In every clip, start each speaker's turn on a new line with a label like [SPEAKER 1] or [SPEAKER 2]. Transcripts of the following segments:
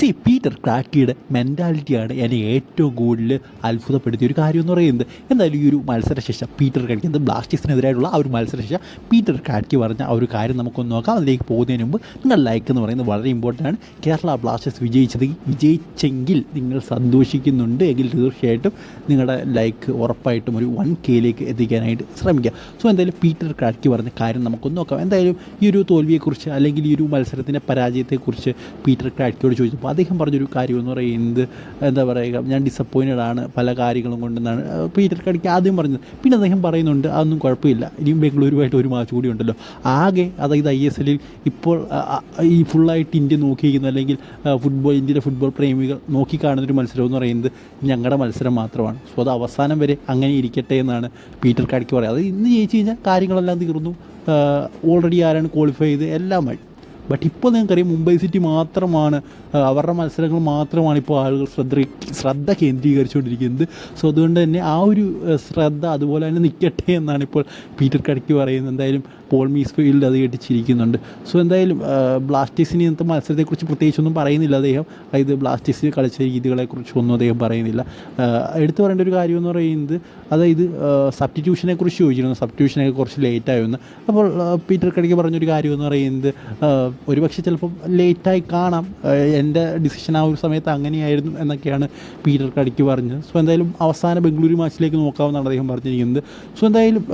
[SPEAKER 1] C Peter ക്രാക്കിയുടെ മെന്റാലിറ്റിയാണ് എന്നെ ഏറ്റവും കൂടുതൽ അത്ഭുതപ്പെടുത്തിയ ഒരു കാര്യം എന്ന് പറയുന്നത്. എന്തായാലും ഈ ഒരു മത്സരശേഷം പീറ്റർ ക്രാക്കി ബ്ലാസ്റ്റേഴ്സിനെതിരായിട്ടുള്ള ആ ഒരു മത്സരശേഷം പീറ്റർ ക്രാക്കി പറഞ്ഞ ആ ഒരു കാര്യം നമുക്കൊന്ന് നോക്കാം. അതിലേക്ക് പോകുന്നതിന് മുമ്പ് നിങ്ങൾ ലൈക്ക് എന്ന് പറയുന്നത് വളരെ ഇമ്പോർട്ടന്റ് ആണ്. കേരള ബ്ലാസ്റ്റേഴ്സ് വിജയിച്ചത് വിജയിച്ചെങ്കിൽ നിങ്ങൾ സന്തോഷിക്കുന്നുണ്ട് എങ്കിൽ തീർച്ചയായിട്ടും നിങ്ങളുടെ ലൈക്ക് ഉറപ്പായിട്ടും ഒരു വൺ കെയിലേക്ക് എത്തിക്കാനായിട്ട് ശ്രമിക്കുക. സോ എന്തായാലും പീറ്റർ ക്രാക്കി പറഞ്ഞ കാര്യം നമുക്കൊന്ന് നോക്കാം. എന്തായാലും ഈ ഒരു തോൽവിയെക്കുറിച്ച് അല്ലെങ്കിൽ ഈ ഒരു മത്സരത്തിന്റെ പരാജയത്തെക്കുറിച്ച് പീറ്റർ ക്രാക്കിയോട് ചോദിച്ചപ്പോൾ അദ്ദേഹം പറഞ്ഞൊരു കാര്യം എന്ന് പറയുന്നത് എന്താ പറയുക ഞാൻ ഡിസപ്പോയിന്റഡ് ആണ് പല കാര്യങ്ങളും കൊണ്ടെന്നാണ്. പീറ്റർ ക്രാക്കി ആദ്യം പറഞ്ഞത്. പിന്നെ അദ്ദേഹം പറയുന്നുണ്ട് അതൊന്നും കുഴപ്പമില്ല. ഇനിയും ബംഗളൂരുമായിട്ട് ഒരു മാച്ച് കൂടി ഉണ്ടല്ലോ. ആകെ അതായത് ഐ എസ് എല്ലിൽ ഇപ്പോൾ ഈ ഫുള്ളായിട്ട് ഇന്ത്യ നോക്കിയിരിക്കുന്ന അല്ലെങ്കിൽ ഫുട്ബോൾ ഇന്ത്യയിലെ ഫുട്ബോൾ പ്രേമികൾ നോക്കിക്കാണുന്നൊരു മത്സരം എന്ന് പറയുന്നത് ഞങ്ങളുടെ മത്സരം മാത്രമാണ്. സോ അത് അവസാനം വരെ അങ്ങനെ ഇരിക്കട്ടെ എന്നാണ് പീറ്റർ കാടിക്ക് പറയുക. അത് ഇന്ന് ജയിച്ചു കഴിഞ്ഞാൽ കാര്യങ്ങളെല്ലാം തീർന്നു. ഓൾറെഡി ആരാണ് ക്വാളിഫൈ ചെയ്ത് എല്ലാമായി. ബട്ട് ഇപ്പോൾ നിങ്ങൾക്കറിയാം മുംബൈ സിറ്റി മാത്രമാണ് അവരുടെ മത്സരങ്ങൾ മാത്രമാണ് ഇപ്പോൾ ആളുകൾ ശ്രദ്ധ ശ്രദ്ധ കേന്ദ്രീകരിച്ചുകൊണ്ടിരിക്കുന്നത്. സോ അതുകൊണ്ട് തന്നെ ആ ഒരു ശ്രദ്ധ അതുപോലെ തന്നെ നിൽക്കട്ടെ എന്നാണ് ഇപ്പോൾ പീറ്റർ കടക്കി പറയുന്നത്. എന്തായാലും പോൾ മീസ് ഫീൽഡ് അത് കേട്ടിച്ചിരിക്കുന്നുണ്ട്. സോ എന്തായാലും ബ്ലാസ്റ്റേഴ്സിന് ഇന്നത്തെ മത്സരത്തെക്കുറിച്ച് പ്രത്യേകിച്ചൊന്നും പറയുന്നില്ല അദ്ദേഹം. അതായത് ബ്ലാസ്റ്റേഴ്സ് കളിച്ച രീതികളെക്കുറിച്ചൊന്നും അദ്ദേഹം പറയുന്നില്ല. എടുത്തു പറയേണ്ട ഒരു കാര്യം എന്ന് പറയുന്നത് അതായത് സബ്സ്റ്റിറ്റ്യൂഷനെ കുറിച്ച് ചോദിച്ചിരുന്നു. സബ്സ്റ്റിറ്റ്യൂഷനൊക്കെ കുറച്ച് ലേറ്റ് ആയെന്ന് അപ്പോൾ പീറ്റർ കടിക്ക് പറഞ്ഞൊരു കാര്യം എന്ന് പറയുന്നത് ഒരുപക്ഷെ ചിലപ്പം ലേറ്റായി കാണാം. എന്റെ ഡിസിഷൻ ആ ഒരു സമയത്ത് അങ്ങനെയായിരുന്നു എന്നൊക്കെയാണ് പീറ്റർ കടിക്ക് പറഞ്ഞത്. സോ എന്തായാലും അവസാന ബംഗളൂരു മാച്ചിലേക്ക് നോക്കാമെന്നാണ് അദ്ദേഹം പറഞ്ഞിരിക്കുന്നത്. സോ എന്തായാലും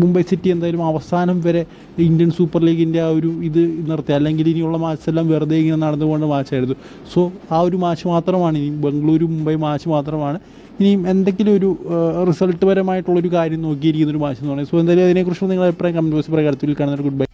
[SPEAKER 1] മുംബൈ സിറ്റി എന്തായാലും അവസാനം വരെ ഇന്ത്യൻ സൂപ്പർ ലീഗിന്റെ ആ ഒരു ഇത് നിർത്തി. അല്ലെങ്കിൽ ഇനിയുള്ള മാച്ചെല്ലാം വെറുതെ ഇങ്ങനെ നടന്നുകൊണ്ട് മാച്ചായിരുന്നു. സോ ആ ഒരു മാച്ച് മാത്രമാണ് ഇനി ബംഗളൂരു മുംബൈ മാച്ച് മാത്രമാണ്. ഇനിയും എന്തെങ്കിലും ഒരു റിസൾട്ട് പരമായിട്ടുള്ളൊരു കാര്യം നോക്കിയിരിക്കുന്ന ഒരു മാച്ച് എന്ന് പറയുന്നത്. സോ എന്തായാലും അതിനെക്കുറിച്ച് നിങ്ങളുടെ അഭിപ്രായം കമന്റ് ബോക്സ് പ്രകാരത്തിൽ കാണുന്ന ഗുഡ് ബൈ